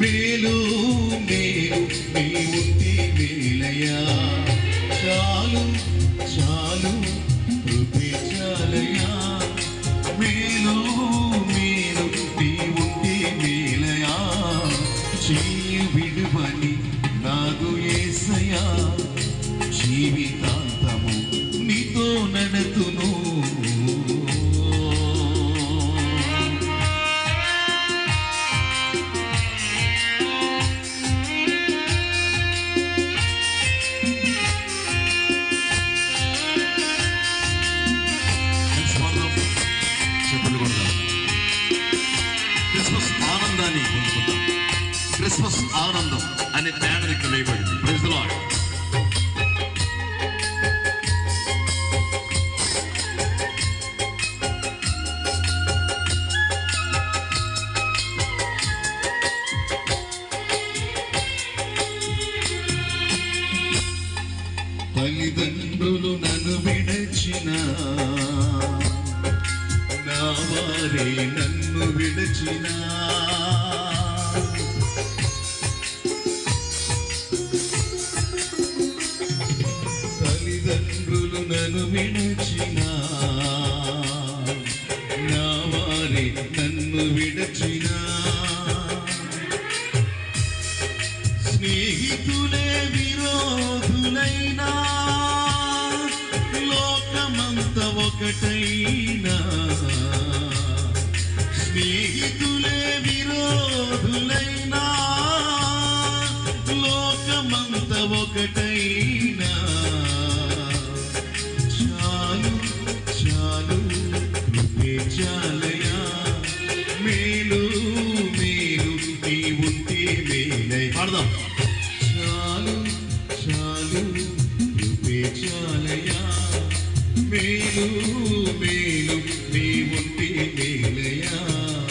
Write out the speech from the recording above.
మేలు మేలు మీ ఉంటే మేలయ్యా. చాలు చాలు కృపే చాలయ్యా. మేలు మేలు మీ ఉంటే మేలయా చెయ్యి విడువని నాకు ఏసయా జీవితా క్రిస్మస్ ఆనందం అనే బ్యానర్ ఇక్కడ వేయబడింది. ప్రైజ్ తల్లిదండ్రులు నన్ను విడచిన నా వారే నన్ను విడచినా. నన్ను విడచిన నా వారి నన్ను విడచిన. స్నేహితులే విరోధులైనా లోకమంత ఒకటైనా. స్నేహితులే విరోధులైనా లోకమంత ఒకటైనా. కృపే మేలు మేలు నీ ఉంటే మేలై. పాడదాం. చాలు చాలు కృపే మేలు మేలు నీ ఉంటే మేలయ్యా